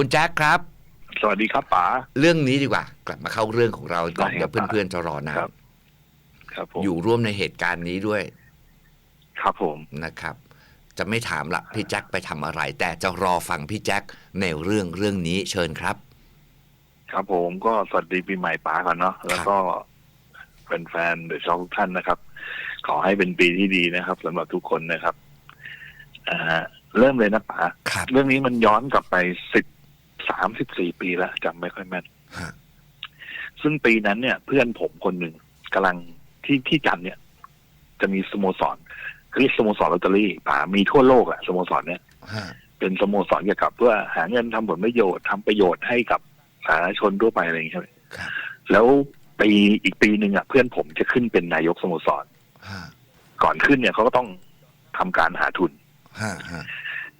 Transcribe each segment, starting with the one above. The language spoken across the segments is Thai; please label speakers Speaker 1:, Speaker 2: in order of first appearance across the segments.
Speaker 1: คุณแจ็คครับ
Speaker 2: สวัสดีครับป๋า
Speaker 1: เรื่องนี้ดีกว่า กลับมาเข้าเรื่องของเราก่อน
Speaker 2: ได้
Speaker 1: เดี๋ยว
Speaker 2: ครับ
Speaker 1: เพื่อนๆจะรอนาน
Speaker 2: ครับครับผม
Speaker 1: อยู่ร่วมในเหตุการณ์นี้ด้วย
Speaker 2: ครับผม
Speaker 1: นะครับ จะไม่ถามละพี่แจ็คไปทำอะไร แต่จะรอฟังพี่แจ็คในเรื่องเรื่องนี้เชิญครับ
Speaker 2: ครับผมก็สวัสดีปีใหม่ป๋าก่อนเนาะแล้วก็เป็นแฟนเดอะช็อคทุกท่านนะครับ ขอให้เป็นปีที่ดีนะครับสำหรับทุกคนนะครับอ่าเริ่มเลยนะป๋า
Speaker 1: ครับ
Speaker 2: เรื่องนี้มันย้อนกลับไปสิบ สามสิบสี่ปีแล้วจำไม่ค่อยแม่น
Speaker 1: ฮะ
Speaker 2: ซึ่งปีนั้นเนี่ย เพื่อนผมคนหนึ่งกำลังที่ที่จันทร์เนี่ย จะมีสโมสรเขาเรียกสโมสรลอตเตอรี่ป๋ามีทั่วโลกอะสโมสรเนี่ย
Speaker 1: ฮะ
Speaker 2: เป็นสโมสรเกี่ยวกับเพื่อหาเงินทำผลประโยชน์ทำประโยชน์ให้กับสาธารณชนทั่วไปอะไรอย่างเงี้ยใช่ไหม
Speaker 1: ครับ
Speaker 2: แล้วปีอีกปีหนึ่งอะเพื่อนผมจะขึ้นเป็นนายกสโมสร
Speaker 1: ฮะ
Speaker 2: ก่อนขึ้นเนี่ยเขาก็ต้องทำการหาทุน
Speaker 1: ฮะฮะ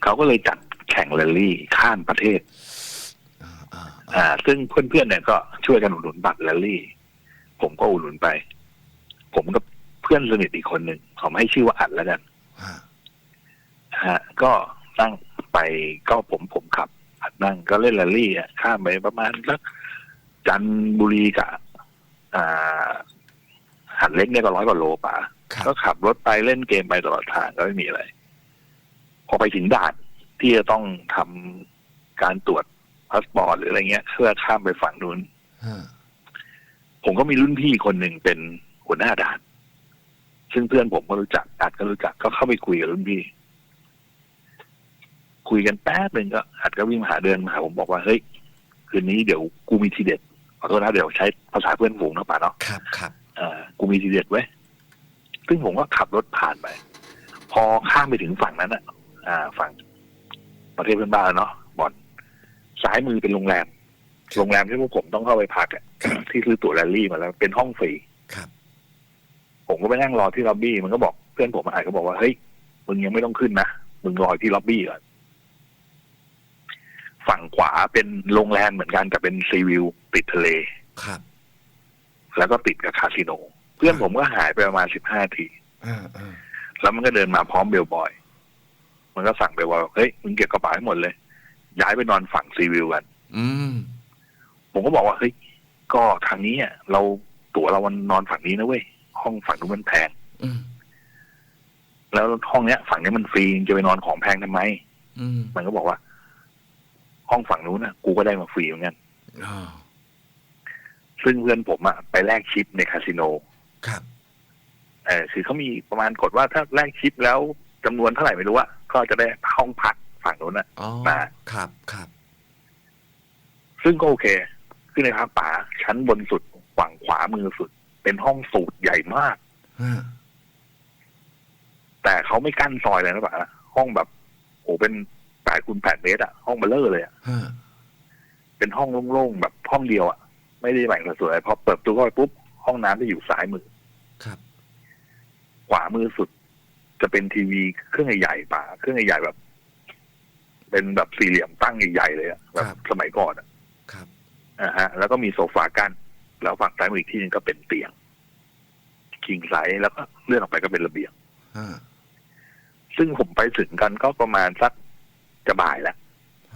Speaker 2: เขาก็เลยจัดแข่งแรลลี่ข้ามประเทศ
Speaker 1: อ่า อ่า
Speaker 2: อ่า ซึ่งเพื่อนๆเนี่ยก็ช่วยกันอุดหนุนบัตรแรลลี่ ผมก็อุดหนุนไป ผมกับเพื่อนสนิทอีกคนหนึ่งผมให้ชื่อว่าอัดแล้วกัน
Speaker 1: ฮะ
Speaker 2: ฮะก็นั่งไปก็ผมผมขับหัดนั่งก็เล่นแรลลี่อะข้ามไปประมาณสักจันทบุรีกับอ่าหัดเล็กเนี่ยก็ร้อยกว่าโลป่ะ
Speaker 1: ครับ
Speaker 2: ก็ขับรถไปเล่นเกมไปตลอดทางก็ไม่มีอะไร พอไปถึงด่านที่จะต้องทำการตรวจ พาสปอร์ตหรืออะไรเงี้ยเพื่อข้ามไปฝั่งนู้น
Speaker 1: ฮะ
Speaker 2: ผมก็มีรุ่นพี่คนหนึ่งเป็นหัวหน้าด่าน ซึ่งเพื่อนผมก็รู้จักอัดก็รู้จักก็เข้าไปคุยกับรุ่นพี่ คุยกันแป๊บหนึ่งก็อัดก็วิ่งมาหาเดินมาหาผมบอกว่าเฮ้ยคืนนี้เดี๋ยวกูมีทีเด็ดขอโทษนะเดี๋ยวใช้ภาษาเพื่อนฝูงเนาะป่าเนาะ
Speaker 1: ครับครับ
Speaker 2: เอ่อกูมีทีเด็ดไว้ยซึ่งผมก็ขับรถผ่านไป พอข้ามไปถึงฝั่งนั้นอะ อ่า ฝั่งประเทศเพื่อนบ้านเนาะบอล ซ้ายมือเป็นโรงแรม โรงแรมที่พวกผมต้องเข้าไปพักอะที่ซื้อตั๋วแรลลี่มาแล้วเป็นห้องฟรี
Speaker 1: ครับ
Speaker 2: ผมก็ไปนั่งรอที่ล็อบบี้มันก็บอกเพื่อนผมอ่านก็บอกว่าเฮ้ยมึงยังไม่ต้องขึ้นนะมึงรอที่ล็อบบี้ก่อนฝั่งขวาเป็นโรงแรมเหมือนกันกับเป็นซีวิวติดทะเล
Speaker 1: ครับ
Speaker 2: แล้วก็ติดกับคาสิโน เพื่อนผมก็หายไปประมาณสิบห้าที
Speaker 1: อ่าอ่า
Speaker 2: แล้วมันก็เดินมาพร้อมเบลบอย มันก็สั่งเบลบอยว่าเฮ้ยมึงเก็บกระเป๋าให้หมดเลย ย้ายไปนอนฝั่งซีวิวกัน
Speaker 1: อืม
Speaker 2: ผมก็บอกว่าเฮ้ยก็ทางนี้อะเราตั๋วเรามันนอนฝั่งนี้นะเว้ยห้องฝั่งนู้นมันแพง
Speaker 1: อืม
Speaker 2: แล้วห้องเนี้ย ฝั่งนี้มันฟรีจะไปนอนของแพงทำไม
Speaker 1: อืม
Speaker 2: มันก็บอกว่า ห้องฝั่งนู้นนะกูก็ได้มาฟรีเหมือนกัน
Speaker 1: อ๋อ
Speaker 2: ซึ่งเพื่อนผมอะไปแลกชิปในคาสิโน
Speaker 1: ครับ
Speaker 2: เออคือเขามีประมาณกฎว่าถ้าแลกชิปแล้วจำนวนเท่าไหร่ไม่รู้อะก็จะได้ห้องพัก ฝั่งนู้นอะ
Speaker 1: อ๋อ
Speaker 2: มา
Speaker 1: ครับ ครับ
Speaker 2: ซึ่งก็โอเค ขึ้นในทางป่าชั้นบนสุดฝั่งขวามือสุด เป็นห้องสูตรใหญ่มาก
Speaker 1: ฮะ
Speaker 2: แต่เขาไม่กั้นซอยเลยนะป่าห้องแบบโอ้เป็นแปดคูณแปดเมตรอะห้องเบลเลอร์เลยอะ
Speaker 1: ฮะ
Speaker 2: เป็นห้องโล่งๆแบบห้องเดียวอะไม่ได้แบ่งสัดส่วนอะไรพอเปิดประตูเข้าไปปุ๊บ ห้องน้ำจะอยู่ซ้ายมือ
Speaker 1: ครับ
Speaker 2: ขวามือสุดจะเป็นทีวีเครื่องใหญ่ๆป่า เครื่องใหญ่ๆแบบ เป็นแบบสี่เหลี่ยมตั้งใหญ่ๆเลยอะแบบสมัยก่อนอะ
Speaker 1: ครับ
Speaker 2: อ่าฮะ แล้วก็มีโซฟากั้นแล้วฝั่งซ้ายมืออีกที่หนึงก็เป็นเตียงคิงไซส์แล้วก็เลื่อนออกไปก็เป็นระเบียง
Speaker 1: ฮะ
Speaker 2: ซึ่งผมไปถึงกันก็ประมาณสักจะบ่ายแล้ว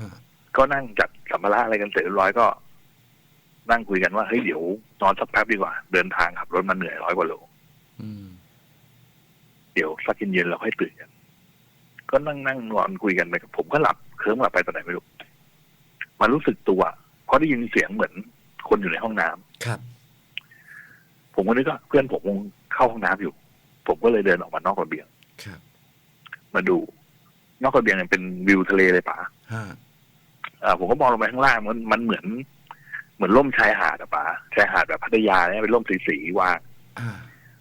Speaker 1: ฮะ
Speaker 2: ก็นั่งจัดสัมภาระอะไรกันเสร็จเรียบร้อยก็ นั่งคุยกันว่าเฮ้ยเดี๋ยวนอนสักแป๊บดีกว่า เดินทางขับรถมาเหนื่อยร้อยกว่าโล
Speaker 1: อืม
Speaker 2: เดี๋ยวสักเย็นๆเราค่อยตื่นกัน ก็นั่งนั่งนอนคุยกันไปผมก็หลับเคลิ้มหลับไปตอนไหนไม่รู้มารู้สึกตัวเพราะได้ยินเสียงเหมือนคนอยู่ในห้องน้ำ
Speaker 1: ครับ
Speaker 2: ผมก็นึกว่าเพื่อนผมคงเข้าห้องน้ำอยู่ ผมก็เลยเดินออกมานอกระเบียง
Speaker 1: ครับ
Speaker 2: มาดู นอกระเบียงเนี่ยเป็นวิวทะเลเลยป่ะ
Speaker 1: ฮะ
Speaker 2: อ่าผมก็มองลงไปข้างล่างมันมันเหมือน เหมือนร่มชายหาดอะป่ะชายหาดแบบพัทยาเนี่ยเป็นร่มสีสีๆวาง
Speaker 1: อ่า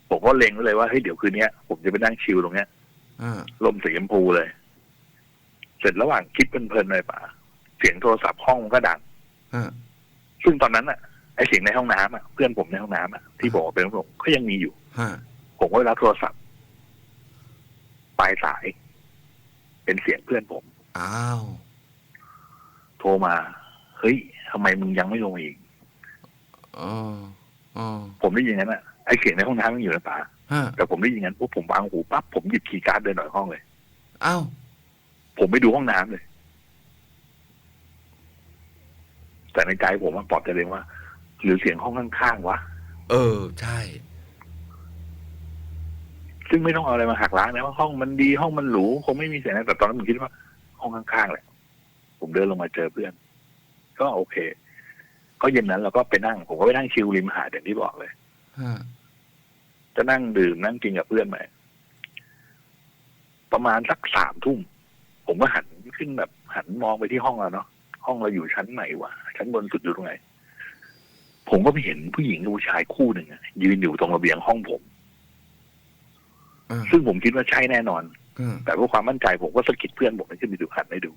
Speaker 2: ผมก็เล็งไว้เลยว่าเฮ้ยเดี๋ยวคืนเนี้ยผมจะไปนั่งชิลตรงเนี้ย
Speaker 1: อ่า
Speaker 2: ร่มสีชมพูเลย เสร็จระหว่างคิดเพลินๆเลยป่ะเสียงโทรศัพท์ห้องมันก็ดัง
Speaker 1: ฮะ
Speaker 2: ซึ่งตอนนั้นอะไอเสียงในห้องน้ำอะเพื่อนผมในห้องน้ำอะที่บอกว่าเป็นผมก็ยังมีอยู่
Speaker 1: ฮะ
Speaker 2: ผมก็ไปรับโทรศัพท์ปลายสาย เป็นเสียงเพื่อนผม
Speaker 1: อ้าว
Speaker 2: โทรมา เฮ้ยทำไมมึงยังไม่ลงมาอีก
Speaker 1: อ๋ออ๋อ
Speaker 2: ผมได้ยินงั้นอะไอเสียงในห้องน้ำมันอยู่นะป่า
Speaker 1: ฮะ
Speaker 2: แต่ผมได้ยินงั้นปุ๊บผมวางหูปั๊บผมหยิบคีย์การ์ดเดินออกจากห้องเลย
Speaker 1: อ้าว
Speaker 2: ผมไปดูห้องน้ำเลย แต่ในใจผมว่าปลอบใจเลยว่า หรือเสียงห้องข้างๆวะ
Speaker 1: เออ ใช่
Speaker 2: ซึ่งไม่ต้องเอาอะไรมาหักล้างนะว่าห้องมันดีห้องมันหรูคงไม่มีเสียงนะแต่ตอนนั้นผมคิดว่า ห้องข้างๆแหละ ผมเดินลงมาเจอเพื่อน ก็โอเค ก็เย็นนั้นเราก็ไปนั่ง ผมก็ไปนั่งชิลริมหาดอย่างที่บอกเลย
Speaker 1: ฮะ
Speaker 2: จะนั่งดื่มนั่งกินกับเพื่อนไปประมาณสักสามทุ่ม ผมก็หันขึ้นแบบ หันมองไปที่ห้องเราเนาะห้องเราอยู่ชั้นไหนวะชั้นบนสุดอยู่ตรงไหนผมก็ไปเห็นผู้หญิงกับผู้ชายคู่หนึ่งอะยืนอยู่ตรงระเบียงห้องผม
Speaker 1: อ่า
Speaker 2: ซึ่งผมคิดว่าใช่แน่นอน
Speaker 1: อืม
Speaker 2: แต่เพื่อความมั่นใจผมก็สะกิดเพื่อนผมให้ขึ้นไปดูหันให้ดู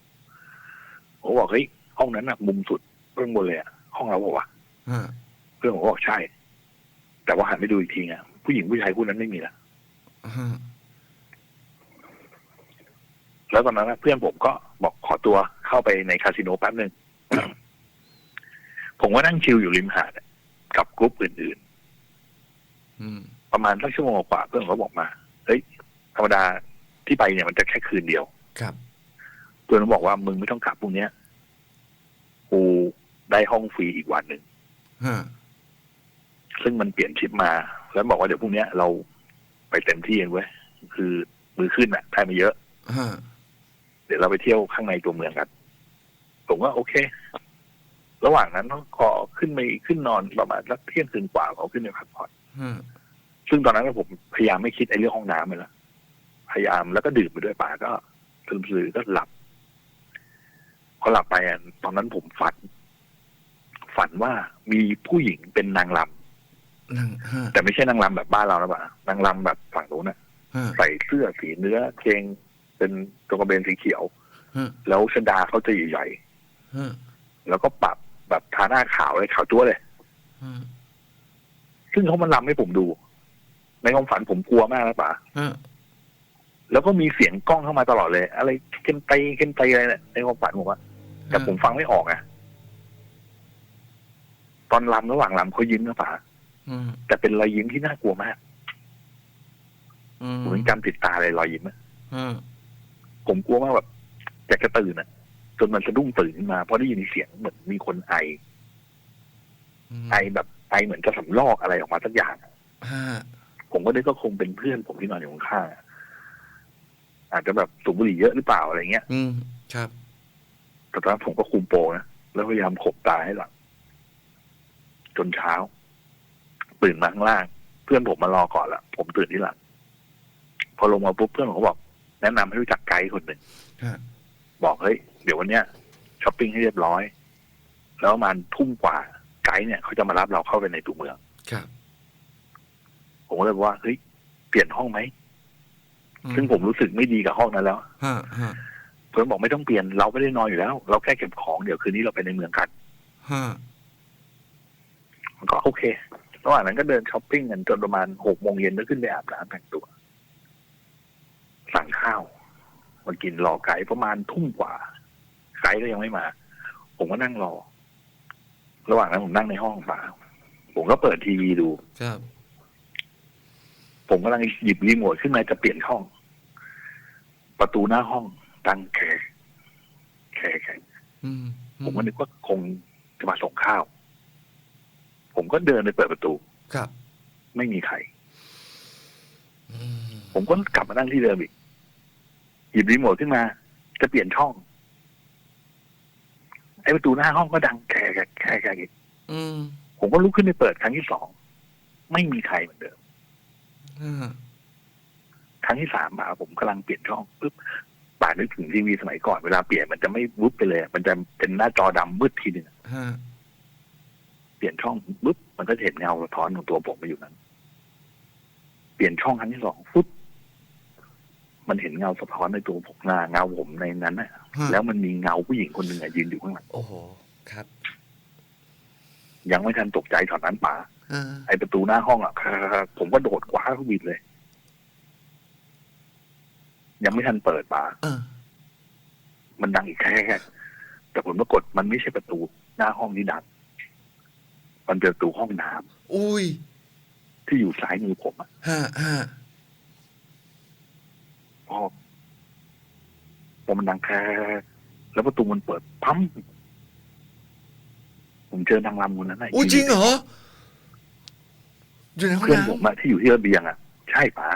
Speaker 2: ผมบอกเฮ้ยห้องนั้นอะมุมสุดเบื้องบนเลยอะห้องเราบอกว่า
Speaker 1: ฮะ
Speaker 2: เพื่อนผมก็บอกใช่ แต่ว่าหันไปดูอีกทีอะ ผู้หญิงผู้ชายคู่นั้นไม่มีละ
Speaker 1: ฮะ
Speaker 2: แล้วตอนนั้นนะเพื่อนผมก็บอกขอตัวเข้าไปในคาสิโนแป๊บหนึ่งผมก็นั่งชิลอยู่ริมหาดอะกับกรุ๊ปอื่น
Speaker 1: อืม
Speaker 2: ๆประมาณสักชั่วโมงกว่าเพื่อนผมก็บอกมา เฮ้ยธรรมดาที่ไปเนี่ยมันจะแค่คืนเดียว
Speaker 1: ครับ
Speaker 2: เพื่อนผมบอกว่ามึงไม่ต้องกลับพรุ่งเนี้ยกูได้ห้องฟรีอีกวันหนึ่ง
Speaker 1: ฮะ
Speaker 2: ซึ่งมันเปลี่ยนชิปมา แล้วบอกว่าเดี๋ยวพรุ่งเนี้ยเราไปเต็มที่กันเว้ยคือมือขึ้นอะได้มาเยอะ
Speaker 1: ฮะ
Speaker 2: เดี๋ยวเราไปเที่ยวข้างในตัวเมืองกันผมว่าโอเค ระหว่างนั้นขอขึ้นไปขึ้นนอนประมาณสักเที่ยงคืนกว่าขอขึ้นไปพักผ่อน
Speaker 1: ฮะ
Speaker 2: ซึ่งตอนนั้นผมพยายามไม่คิดไอ้เรื่องห้องน้ำเลยละพยายามแล้วก็ดื่มไปด้วยป่าก็ซึมซือก็หลับพอหลับไปอะตอนนั้นผมฝัน ฝันว่ามีผู้หญิงเป็นนางรำ
Speaker 1: นั่งฮะ
Speaker 2: แต่ไม่ใช่นางรำแบบบ้านเรานะป่ะนางรำแบบฝั่งนู้นน่ะ
Speaker 1: ฮะ
Speaker 2: ใส่เสื้อสีเนื้อเกงเป็นกระเบนสีเขียว
Speaker 1: ฮะ
Speaker 2: แล้วชดาเขาจะใหญ่
Speaker 1: ฮะ
Speaker 2: ๆแล้วก็ปรับแบบทาหน้าขาวเลยขาวจั๊วเลย
Speaker 1: ฮะ
Speaker 2: ซึ่งเขามันรำให้ผมดู ในความฝันผมกลัวมากนะป่ะ
Speaker 1: ฮะ
Speaker 2: แล้วก็มีเสียงกล้องเข้ามาตลอดเลย อะไรเกันไปเกันไปอะไรเนี่ยในความฝันผมว่าแต่ผมฟังไม่ออกอะตอนรำระหว่างรำเขายิ้มนะป่ะ
Speaker 1: อืม
Speaker 2: แต่เป็นรอยยิ้มที่น่ากลัวมาก
Speaker 1: อืม
Speaker 2: ผมยังจำติดตาเลยรอยยิ้มอะ
Speaker 1: ฮะ
Speaker 2: ผมกลัวมากแบบอยากจะตื่นอะจนมันสะดุ้งตื่นขึ้นมาเพราะได้ยินเสียงเหมือนมีคนไอ
Speaker 1: ม
Speaker 2: ไอแบบไอเหมือนจะสำลอกอะไรออกมาสักอย่างอะ
Speaker 1: ฮะ
Speaker 2: ผมก็นึกก็คงเป็นเพื่อนผมที่นอนอยู่ข้างๆอะอาจจะแบบสูบบุหรี่เยอะหรือเปล่าอะไรเงี้ย
Speaker 1: อืมครับ
Speaker 2: แต่ตอนนั้นผมก็คุมโปงนะแล้วพยายามขบตาให้หลับจนเช้า ตื่นมาข้างล่าง เพื่อนผมมารอก่อนละผมตื่นที่หลังพอลงมาปุ๊บเพื่อนผมก็บอก แนะนำให้รู้จักไกด์คนหนึ่ง
Speaker 1: ฮะ
Speaker 2: บอกเฮ้ยเดี๋ยววันเนี้ยช้อปปิ้งให้เรียบร้อย แล้วประมาณทุ่มกว่าไกด์เนี่ยเขาจะมารับเราเข้าไปในตัวเมือง
Speaker 1: ครับ
Speaker 2: ผมก็เลยบอกว่าเฮ้ยเปลี่ยนห้องไหม
Speaker 1: อื
Speaker 2: ซึ่งผมรู้สึกไม่ดีกับห้องนั้นแล้ว
Speaker 1: ฮะฮะ
Speaker 2: เพื่อนบอกไม่ต้องเปลี่ยนเราไม่ได้นอนอยู่แล้ว เราแค่เก็บของเดี๋ยวคืนนี้เราไปในเมืองกัน
Speaker 1: ฮะ
Speaker 2: มันก็โอเค ระหว่างนั้นก็เดินช้อปปิ้งกันจนประมาณหกโมงเย็นก็ขึ้นไปอาบน้ำแต่งตัว สั่งข้าวมากินรอไกด์ประมาณทุ่มกว่าไกด์ก็ยังไม่มา ผมก็นั่งรอ ระหว่างนั้นผมนั่งในห้องเปล่าผมก็เปิดทีวีดู
Speaker 1: ครับ
Speaker 2: ผมกำลังหยิบรีโมทขึ้นมาจะเปลี่ยนช่อง ประตูหน้าห้องดังแขกแขกแขก
Speaker 1: อืม
Speaker 2: ผมก็นึกว่าคงจะมาส่งข้าว ผมก็เดินไปเปิดประตู
Speaker 1: ครับ
Speaker 2: ไม่มีใคร
Speaker 1: อืม
Speaker 2: ผมก็กลับมานั่งที่เดิมอีก หยิบรีโมทขึ้นมา จะเปลี่ยนช่อง ไอ้ประตูหน้าห้องก็ดังแกะแกะแกะแกะอีก
Speaker 1: อืม
Speaker 2: ผมก็ลุกขึ้นไปเปิดครั้งที่สอง ไม่มีใครเหมือนเดิม
Speaker 1: ฮะ
Speaker 2: ครั้งที่สามมาผมกำลังเปลี่ยนช่องปุ๊บป่านึกถึงทีวีสมัยก่อนเวลาเปลี่ยนมันจะไม่วุบไปเลย มันจะเป็นหน้าจอดำมืดทีหนึ่ง
Speaker 1: ฮะ
Speaker 2: เป ลี่ยนช่องปุ๊บมันก็จะเห็นเงาสะท้อนของตัวผมมาอยู่นั้น เปลี่ยนช่องครั้งที่สองปุ๊บมันเห็นเงาสะท้อนในตัวผมหน้าเงาผมในนั้นน่ะ
Speaker 1: ฮะ
Speaker 2: แล้วมันมีเงาผู้หญิงคนหนึ่งอะยืนอยู่ข้างหลัง
Speaker 1: โอ้โหครับ
Speaker 2: ยังไม่ทันตกใจตอนนั้นป๋า
Speaker 1: เออ
Speaker 2: ไอประตูหน้าห้องอะผมก็โดดคว้าเข้าบิดเลย ยังไม่ทันเปิดป๋า
Speaker 1: เออ
Speaker 2: มันดังอีกแค่แค่แต่ผลปรากฏมันไม่ใช่ประตูหน้าห้องที่ดัง มันเป็นประตูห้องน้ำ
Speaker 1: อุ้ย
Speaker 2: ที่อยู่ซ้ายมือผมอะ
Speaker 1: ฮะฮะ
Speaker 2: พอพอมันดังแค่แล้วประตูมันเปิดปั๊มผมเจอนางรำคนนั้นน่ะ
Speaker 1: อู้จริงเหรออยู่ในห้อง
Speaker 2: เพื่อน
Speaker 1: น้
Speaker 2: ผมอะที่อยู่ที่ระเบียงอะใช่ป๋า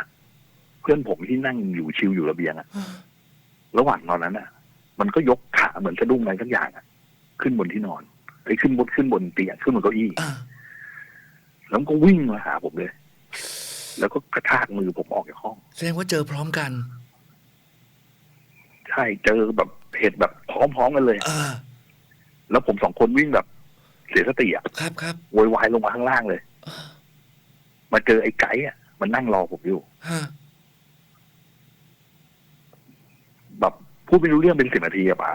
Speaker 2: เพื่อนผมที่นั่งอยู่ชิวอยู่ระเบียงอะำระหว่างนอนนั้นอะมันก็ยกขาเหมือนสะดุ้งอะไรทั้งอย่างอะขึ้นบนที่นอน ไอ้ยขึ้นบนขึ้นบนเตียงขึ้นบนเก้าอี้
Speaker 1: อ่า
Speaker 2: แล้วมันก็วิ่งมาหาผมเลย แล้วก็กระชากมือผมออกจากห้อง
Speaker 1: แสดงว่าเจอพร้อมกัน
Speaker 2: ใช่เจอแบบเหตุแบบพร้อมๆกันเลย
Speaker 1: อ่า
Speaker 2: แล้วผมสองคนวิ่งแบบ เสียสติอะ
Speaker 1: ครับครับ
Speaker 2: โวยวายลงมาข้างล่างเลยมาเจอไอ้ไก่อะมันนั่งรอผมอยู่
Speaker 1: ฮะ
Speaker 2: แบบพูดไม่รู้เรื่องเป็นสิบนาทีอะป๋า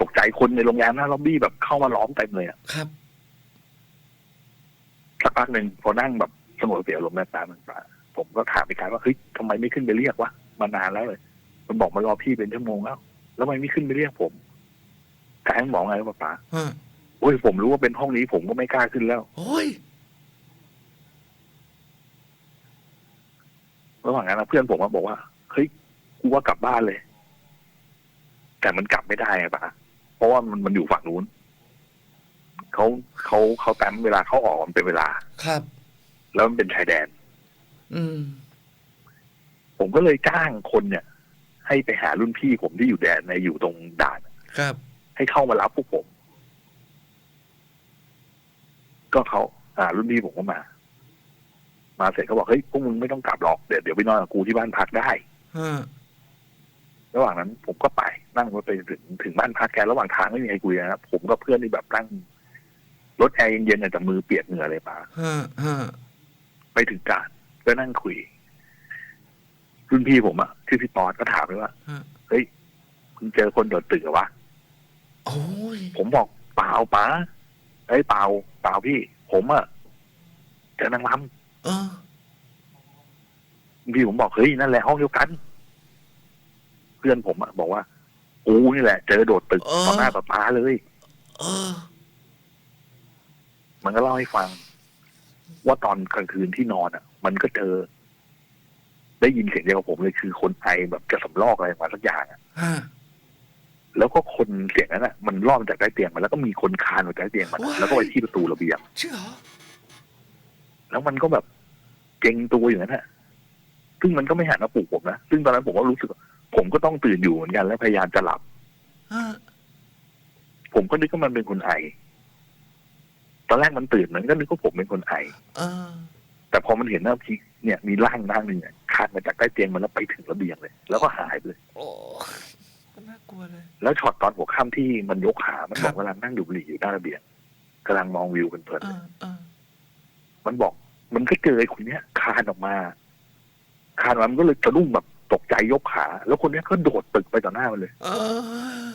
Speaker 2: ตกใจคนในโรงแรมหน้าล็อบบี้แบบเข้ามาล้อมเต็มเลยอะ
Speaker 1: ครับ
Speaker 2: สักพักหนึ่งพอนั่งแบบสงบสติอารมณ์แม่ตามันป๋าผมก็ถามไอ้ไก่ว่าเฮ้ยทำไมไม่ขึ้นไปเรียกวะมานานแล้วเลย มันบอกมารอพี่เป็นชั่วโมงแล้ว แล้วทำไมไม่ขึ้นไปเรียกผมไก่มันบอกไงวะป๋า
Speaker 1: ฮะ
Speaker 2: โอ้ยผมรู้ว่าเป็นห้องนี้ผมก็ไม่กล้าขึ้นแล้ว
Speaker 1: โอ้ย
Speaker 2: ระหว่างนั้นนะเพื่อนผมมาบอกว่าเฮ้ยกูว่ากลับบ้านเลย แต่มันกลับไม่ได้ไงปะเพ ราะว่ามันมันอยู่ฝั่งนู้นเขาเขาเขาแต้มเวลาเขาออกมันเป็นเวลา
Speaker 1: ครับ
Speaker 2: แล้วมันเป็นชายแดน
Speaker 1: อืม
Speaker 2: ผมก็เลยจ้างคนเนี่ย ให้ไปหารุ่นพี่ผมที่อยู่แดนในอยู่ตรงด่าน
Speaker 1: ครับ
Speaker 2: ให้เข้ามารับพวกผม ก็เขาอ่า รุ่นพี่ผมก็มา มาเสร็จเขาบอกเฮ้ยพวกมึงไม่ต้องกลับหรอกเดี๋ยวเดี๋ยวไปนอนกับกูที่บ้านพักได้
Speaker 1: ฮะ
Speaker 2: ระหว่างนั้นผมก็ไปนั่งรถไปถึงถึงบ้านพักแกระหว่างทางไม่มีใครคุยนะครับผมกับเพื่อนที่แบบนั่งรถแอร์เย็นๆเนี่ยแต่มือเปียกเหงื่อเลยป่ะ
Speaker 1: ฮะฮะ
Speaker 2: ไปถึงกาดก็นั่งคุยรุ่นพี่ผมอะชื่อพี่ปอนก็ถามเลยว่า
Speaker 1: ฮะ
Speaker 2: เฮ้ยคุณเจอคนโดดตึกเหรอวะ
Speaker 1: โอ้ย
Speaker 2: ผมบอกเปล่าป้าไอ้ยเปล่าเปล่าพี่ ผมอะเจอนางร
Speaker 1: เออำ
Speaker 2: พี่ผมบอกเฮ้ยนั่นแหละห้องเดียวกันเพื่อนผมอะบอกว่ากูนี่แหละ เจอโดดตึกต่อหน้าต่อตาเลย
Speaker 1: เออ
Speaker 2: มันก็เล่าให้ฟัง ว่าตอนกลางคืนที่นอนอะ มันก็เจอ ได้ยินเสียงเดียวกับผมเลยคือคนไอแบบจะสำลอกอะไรมาสักอย่างอะ
Speaker 1: ฮะ
Speaker 2: แล้วก็คนเสียงนั้นอะมันล่อมาจากใต้เตียงมันแล้วก็มีคนคานมาจากใต้เตียงมันอะ
Speaker 1: ว้าย
Speaker 2: แล้วก็ไปที่ประตูระเบียง
Speaker 1: เชื่อเหรอ
Speaker 2: แล้วมันก็แบบเก่งตัวอย่างนั้นฮะ ซึ่งมันก็ไม่หันมาปลุกผมนะ ซึ่งตอนนั้นผมก็รู้สึกว่า ผมก็ต้องตื่นอยู่เหมือนกัน แล้วพยายามจะหลับ
Speaker 1: ฮะ
Speaker 2: ผมก็นึกว่ามันเป็นคนไอ ตอนแรกมันตื่นมันก็นึกว่าผมเป็นคนไอ
Speaker 1: เออ
Speaker 2: แต่พอมันเห็นว่าพี่เนี่ยมีร่างร่างหนึ่งเนี่ยคานมาจากใต้เตียงมันแล้วไปถึงระเบียงเลย แล้วก็หายไปเลย
Speaker 1: โอ้ก็น่ากลัวเลย
Speaker 2: แล้วช็อตตอนหัวค่ำที่มันยกขา มัน
Speaker 1: ครับ
Speaker 2: บอกกำลังนั่งดูบุหรี่อยู่หน้าระเบียงกำลังมองวิวเพลิน
Speaker 1: เออเออ
Speaker 2: ๆมันบอก มันก็เจอไอ้คนเนี้ยคานออกมา คานมามันก็เลยสะดุ้งแบบ ตกใจยกขา แล้วคนเนี้ยก็โดดตึกไปต่อหน้ามันเลย
Speaker 1: เออ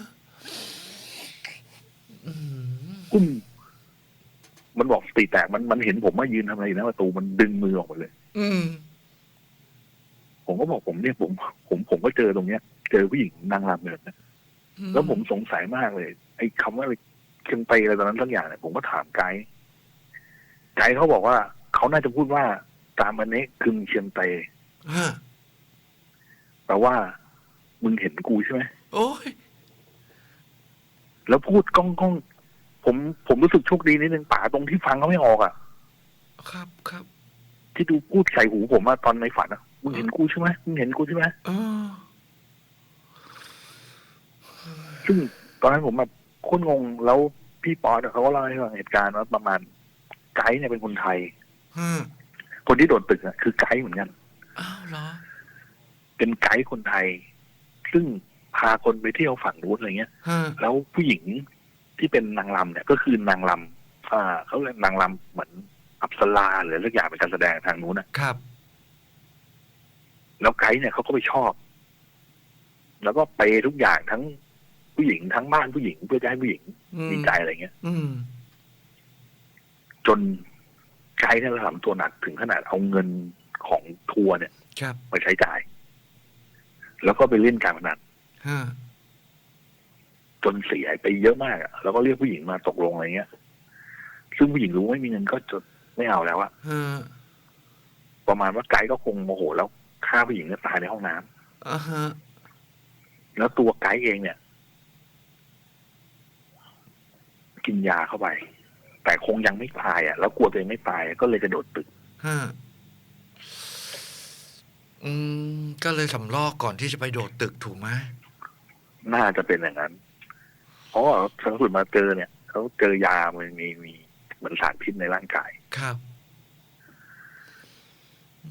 Speaker 1: อืม
Speaker 2: กุ้มมันบอกสติแตกมันมันเห็นผมว่ายืนทำอะไรอยู่หน้าประตูมันดึงมือออกมาเลย
Speaker 1: อืม
Speaker 2: ผมก็บอกผมเนี่ยผม ผมผมก็เจอตรงเนี้ย เจอผู้หญิงนางรำเนี่ยนะแล้วผมสงสัยมากเลย ไอ้คำว่าอะไรเชียงไตอะไรตอนนั้นทั้งอย่างเนี่ยผมก็ถามไกด์ไกด์เขาบอกว่า เขาน่าจะพูดว่าตามมันนี้คือเชียงไต
Speaker 1: ฮะ
Speaker 2: แปลว่า มึงเห็นกูใช่ไหม
Speaker 1: โอ้ย
Speaker 2: แล้วพูดก้องก้องผมผมรู้สึกโชคดีนิดนึงป๋าตรงที่ฟังเขาไม่ออกอะ
Speaker 1: ครับครับ
Speaker 2: ที่ดูพูดใส่หูผมว่าตอนในฝันอะมึงเห็นกูใช่ไหมมึงเห็นกูใช่ไหม
Speaker 1: เออ
Speaker 2: ซึ่งตอนนั้นผมแบบโคตรงงแล้วพี่ปอนเขาก็เล่าให้ฟังเหตุการณ์ว่าประมาณไกด์เนี่ยเป็นคนไทย
Speaker 1: ฮะ
Speaker 2: คนที่โดดตึกอะคือไกด์เหมือนกัน
Speaker 1: อ้าวเหรอ
Speaker 2: เป็นไกด์คนไทย ซึ่งพาคนไปเที่ยวฝั่งนู้นอะไรเงี้ย
Speaker 1: ฮะ
Speaker 2: แล้วผู้หญิงที่เป็นนางรำเนี่ย ก็คือนางรำอ่าเขาเรียกนางรำเหมือนอัปสราหรืออะไรสักอย่างเป็นการแสดงทางนู้นนะครับ แล้วไกด์เนี่ยเขาก็ไปชอบ แล้วก็ไปทุกอย่างทั้งผู้หญิงทั้งบ้านผู้หญิงเพื่อจะให้ผู้หญิง
Speaker 1: อืม
Speaker 2: มีใจอะไรเงี้ย
Speaker 1: อืม
Speaker 2: จนไกด์เนี่ยทำตัวหนักถึงขนาดเอาเงินของทัวร์เนี่ย
Speaker 1: ครับ
Speaker 2: มาใช้จ่าย แล้วก็ไปเล่นการพนัน
Speaker 1: ฮะ
Speaker 2: จนเสียไปเยอะมากอะแล้วก็เรียกผู้หญิงมาตกลงอะไรเงี้ย ซึ่งผู้หญิงรู้ไม่มีเงินก็จะไม่เอาแล้วอะ
Speaker 1: ฮะ
Speaker 2: ประมาณว่าไกด์ก็คงโมโหแล้วฆ่าผู้หญิงเนี่ยตายในห้องน้ำ
Speaker 1: อ่าฮะ
Speaker 2: แล้วตัวไกด์เองเนี่ย กินยาเข้าไปไปแต่คงยังไม่ตายอะแล้วกลัวตัวเองไม่ตายก็เลยกระโดดตึก
Speaker 1: ฮะ อืม ก็เลยสำลอกก่อนที่จะไปโดดตึกถูกไหม
Speaker 2: น่าจะเป็นอย่างนั้น เพราะว่าสังสุดมาเจอเนี่ยเขาเจอยามันมีมีเหมือนสารพิษในร่างกาย
Speaker 1: ครับ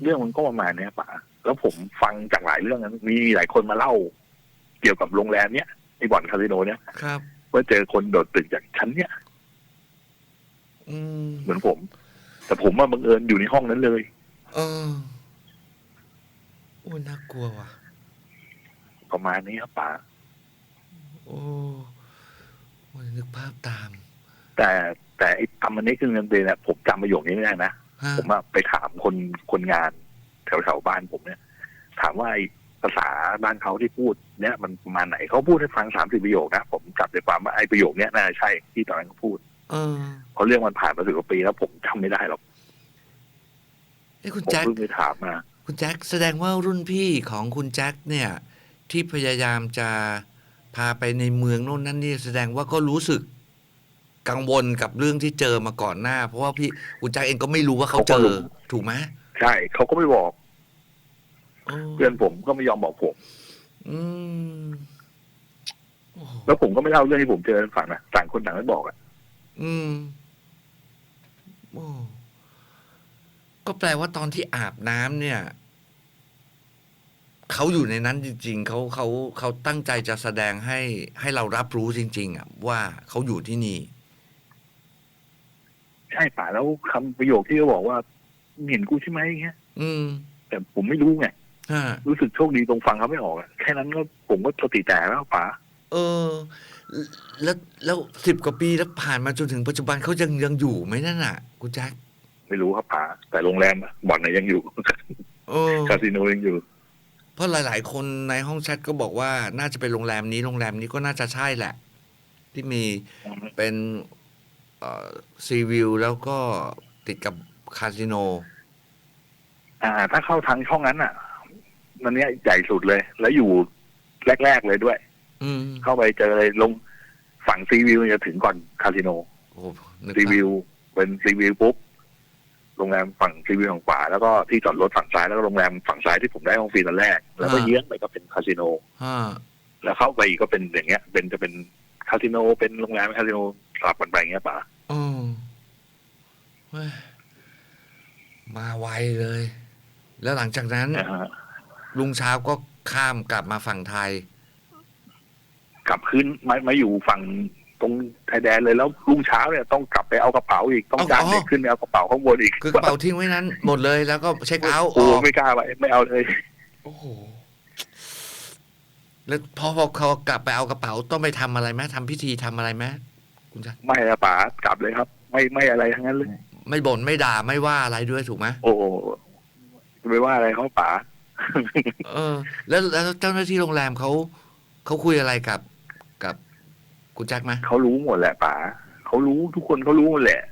Speaker 2: เรื่องมันก็ประมาณเนี้ยป่ะแล้วผมฟังจากหลายเรื่องนะมีหลายคนมาเล่า เกี่ยวกับโรงแรมเนี้ยไอ้บ่อนคาสิโนเนี้ย
Speaker 1: ครับ
Speaker 2: ว่าเจอคนโดดตึกจากชั้นเนี้ย
Speaker 1: อืม
Speaker 2: เหมือนผม แต่ผมว่าบังเอิญอยู่ในห้องนั้นเลย
Speaker 1: เออโอ้ยน่ากลัวว่ะ
Speaker 2: ประมาณนี้ครับป่า
Speaker 1: โอ้โอ้ยนึกภาพตาม
Speaker 2: แต่แต่ไอ้ทำมันนี้คือเงินเดือนเนี่ยผมจำประโยคนี้ไม่ได้นะ
Speaker 1: ฮะ
Speaker 2: ผมอะไปถามคนคนงานแถวแถวๆบ้านผมเนี่ย ถามว่าไอ้ภาษาบ้านเขาที่พูดเนี่ยมันประมาณไหนเขาพูดให้ฟังสามสิบประโยคนะผมจับใจความว่าไอ้ประโยคเนี้ยน่าจะใช่ที่ตอนนั้นเขาพูด
Speaker 1: เออ
Speaker 2: เพราะเรื่องมันผ่านมาสิบกว่าปีแล้วผมจำไม่ได้หรอก
Speaker 1: เอ้ยคุณ
Speaker 2: ผม
Speaker 1: แจ็ค
Speaker 2: เพิ่งไปถามมา
Speaker 1: คุณแจ็คแสดงว่ารุ่นพี่ของคุณแจ็คเนี่ยที่พยายามจะพาไปในเมืองโน่นนั่นนี่แสดงว่าก็รู้สึกกังวลกับเรื่องที่เจอมาก่อนหน้า เพราะว่าพี่คุณแจ็คเองก็ไม่รู้ว่าเขาเจอ ถูกไหม
Speaker 2: ใช่เขาก็ไม่บอก
Speaker 1: โอ้
Speaker 2: เพื่อนผมก็ไม่ยอมบอกผม
Speaker 1: อืมโอ้โห
Speaker 2: แล้วผมก็ไม่เล่าเรื่องที่ผมเจอให้ฟังนะต่างคนต่างไม่บอกอะ
Speaker 1: อืมโอ้ ก็แปลว่าตอนที่อาบน้ำเนี่ยเขาอยู่ในนั้นจริง ๆเขาเขาเขาตั้งใจจะแสดงให้ให้เรารับรู้จริง ๆอะว่าเขาอยู่ที่นี่
Speaker 2: ใช่ป่ะแล้วคำประโยคที่เขาบอกว่าเห็นกูใช่ไหมเงี้ย
Speaker 1: อืม
Speaker 2: แต่ผมไม่รู้ไง
Speaker 1: ฮะ
Speaker 2: รู้สึกโชคดีตรงฟังเขาไม่ออกอะแค่นั้นก็ผมก็สติแตกแล้วป๋า
Speaker 1: เออ แล้วแล้วสิบกว่าปีแล้วผ่านมาจนถึงปัจจุบันเขายังยังอยู่ไหมนั่นน่ะคุณแจ็ค
Speaker 2: ไม่รู้ครับป๋าแต่โรงแรมอะบ่อนน่ะยังอยู่
Speaker 1: เออ
Speaker 2: คาสิโนยังอยู่
Speaker 1: เพราะหลาย ๆ คนในห้องแชทก็บอกว่าน่าจะเป็นโรงแรมนี้โรงแรมนี้ก็น่าจะใช่แหละ ที่มีเป็นซีวิวแล้วก็ติดกับคาสิโน
Speaker 2: อ่า ถ้าเข้าทางช่องนั้นอะมันเนี้ยใหญ่สุดเลย แล้วอยู่แรก ๆ เลยด้วย
Speaker 1: อืม
Speaker 2: เข้าไปเจอเลยลงฝั่งซีวิวจะถึงก่อนคาสิโน
Speaker 1: โอ้นึก
Speaker 2: ซี
Speaker 1: ภาพ
Speaker 2: วิวเป็นซีวิวปุ๊บ โรงแรมฝั่งซีวิวฝั่งขวาแล้วก็ที่จอดรถฝั่งซ้ายแล้วก็โรงแรมฝั่งซ้ายที่ผมได้ห้องฟรีตอนแรก แล้วก็เยื้องไปก็เป็นคาสิโน
Speaker 1: ฮะ
Speaker 2: แล้วเข้าไปอีกก็เป็นอย่างเงี้ย เป็นจะเป็นคาสิโนเป็นโรงแรมคาสิโนสลับกันไปอย่างเงี้ยป่ะ
Speaker 1: อ๋อเว้ยมาไวเลย แล้วหลังจากนั้น
Speaker 2: นะฮะ
Speaker 1: ลุงเช้าก็ข้ามกลับมาฝั่งไทย
Speaker 2: กลับขึ้นมามาอยู่ฝั่ง ตรงไทยแดนเลยแล้วรุ่งเช้าเนี่ยต้องกลับไปเอากระเป๋าอีกต้อง
Speaker 1: เอา
Speaker 2: จ้าง
Speaker 1: อ๋อ
Speaker 2: เด็กขึ้นไปเอากระเป๋าข้างบนอีก
Speaker 1: คือกระเป๋าทิ้งไว้นั้น หมดเลยแล้วก็เช็คเอาท์อ
Speaker 2: โอ้
Speaker 1: อก
Speaker 2: ไม่กล้าไปไม่เอาเลย
Speaker 1: โอ้โหแล้วพอพอเขากลับไปเอากระเป๋าต้องไปทำอะไรไหมทำพิธีทำอะไรไหมคุณจ๊ะ
Speaker 2: ไม่ละป๋ากลับเลยครับ ไม่ไม่อะไรทั้งนั้นเลย
Speaker 1: ไม่บ่นไม่ด่าไม่ว่าอะไรด้วยถูกไหม
Speaker 2: โอ้ไม่ว่าอะไรเขาป๋า
Speaker 1: เออ แล้วแล้วเจ้าหน้าที่โรงแรมเขาเขาคุยอะไรกับกับ คุณแจ็คไหม
Speaker 2: เขารู้หมดแหละป๋าเขารู้ทุกคนเขารู้หมดแหละ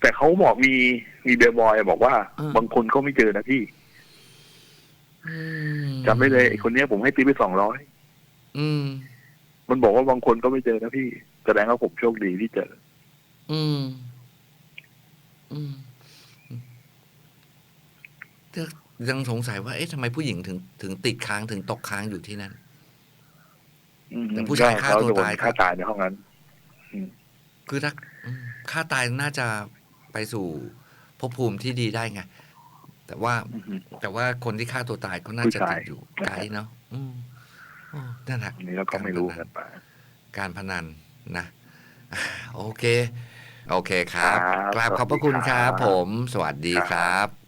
Speaker 2: แต่เขาบอกมีมีเบลบอยบอกว่า บางคนเขาไม่เจอนะพี่
Speaker 1: อืม
Speaker 2: จำไม่เลยไอ้คนเนี้ยผมให้ตีไปสองร้อย
Speaker 1: อืม
Speaker 2: มันบอกว่าบางคนก็ไม่เจอนะพี่แสดงว่าผมโชคดีที่เจอ
Speaker 1: อืม อืมแต่ยังสงสัยว่า เอ๊ะทำไมผู้หญิงถึง ถึงติดค้างถึงตกค้างอยู่ที่นั่น
Speaker 2: อืม
Speaker 1: แต่ผู้ชายฆ่าตัวตาย
Speaker 2: เขโดนฆ่าตายในห้องนั้น
Speaker 1: คือถ้าอืมค่าตายน่าจะไปสู่ภพภูมิที่ดีได้ไงแต่ว่า
Speaker 2: อืม
Speaker 1: แต่ว่าคนที่ฆ่าตัวตายก็น่าจะ
Speaker 2: ผู้ชาย
Speaker 1: ติดอยู่ไกลเนาะอืมโอ้นั่นแหละ
Speaker 2: อันนี้เราก็ไม่รู้กันไป
Speaker 1: การพนันนะอ่าโอเค โอเคครับ
Speaker 2: ครับ
Speaker 1: กราบขอบพระคุณ
Speaker 2: สวัสดี
Speaker 1: ค
Speaker 2: ครั
Speaker 1: รับ
Speaker 2: บ
Speaker 1: ผม สวัสดี
Speaker 2: ครับ
Speaker 1: ครับ